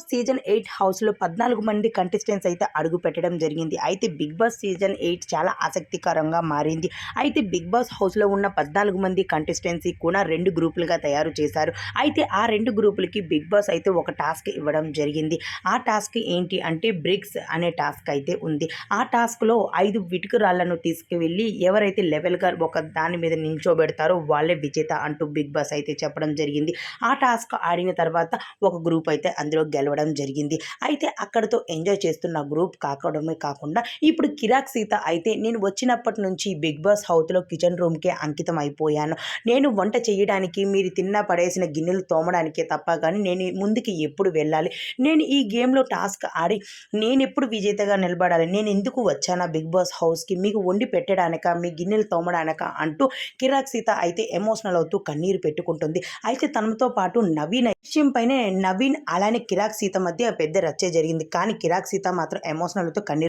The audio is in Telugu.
సీజన్ ఎయిట్ హౌస్లో పద్నాలుగు మంది కంటెస్టెంట్స్ అయితే అడుగు పెట్టడం జరిగింది. అయితే బిగ్ బాస్ సీజన్ ఎయిట్ చాలా ఆసక్తికరంగా మారింది. అయితే బిగ్ బాస్ హౌస్లో ఉన్న పద్నాలుగు మంది కంటెస్టెన్సీ కూడా రెండు గ్రూపులుగా తయారు చేశారు. అయితే ఆ రెండు గ్రూపులకి బిగ్ బాస్ అయితే ఒక టాస్క్ ఇవ్వడం జరిగింది. ఆ టాస్క్ ఏంటి అంటే బ్రిక్స్ అనే టాస్క్ అయితే ఉంది. ఆ టాస్క్లో ఐదు విటుకురాళ్ళను తీసుకువెళ్ళి ఎవరైతే లెవెల్గా ఒక దాని మీద నించోబెడతారో వాళ్ళే విజేత అంటూ బిగ్ బాస్ అయితే చెప్పడం జరిగింది. ఆ టాస్క్ ఆడిన తర్వాత ఒక గ్రూప్ అయితే అందులో గెలవడం జరిగింది. అయితే అక్కడతో ఎంజాయ్ చేస్తున్న గ్రూప్ కాకడమే కాకుండా ఇప్పుడు కిరాక్ సీత అయితే నేను వచ్చినప్పటి నుంచి బిగ్ బాస్ హౌస్లో కిచెన్ రూమ్కే అంకితం అయిపోయాను. నేను వంట చేయడానికి మీరు తిన్న పడేసిన గిన్నెలు తోమడానికే తప్ప కానీ నేను ముందుకి ఎప్పుడు వెళ్ళాలి. నేను ఈ గేమ్లో టాస్క్ ఆడి నేను ఎప్పుడు విజేతగా నిలబడాలి. నేను ఎందుకు వచ్చానా బిగ్ బాస్ హౌస్కి? మీకు వండి పెట్టడానిక? మీ గిన్నెలు తోమడానిక? అంటూ కిరాక్ సీత అయితే ఎమోషనల్ అవుతూ కన్నీరు పెట్టుకుంటుంది. అయితే తనతో పాటు నవీన్ విషయం పైనే నవీన్ అలానే కిరాక్ కిరాక్ సీత మధ్య పెద్ద రచ్చే జరిగింది. కానీ కిరాక్ సీత మాత్రం ఎమోషనల్తో కన్నీరు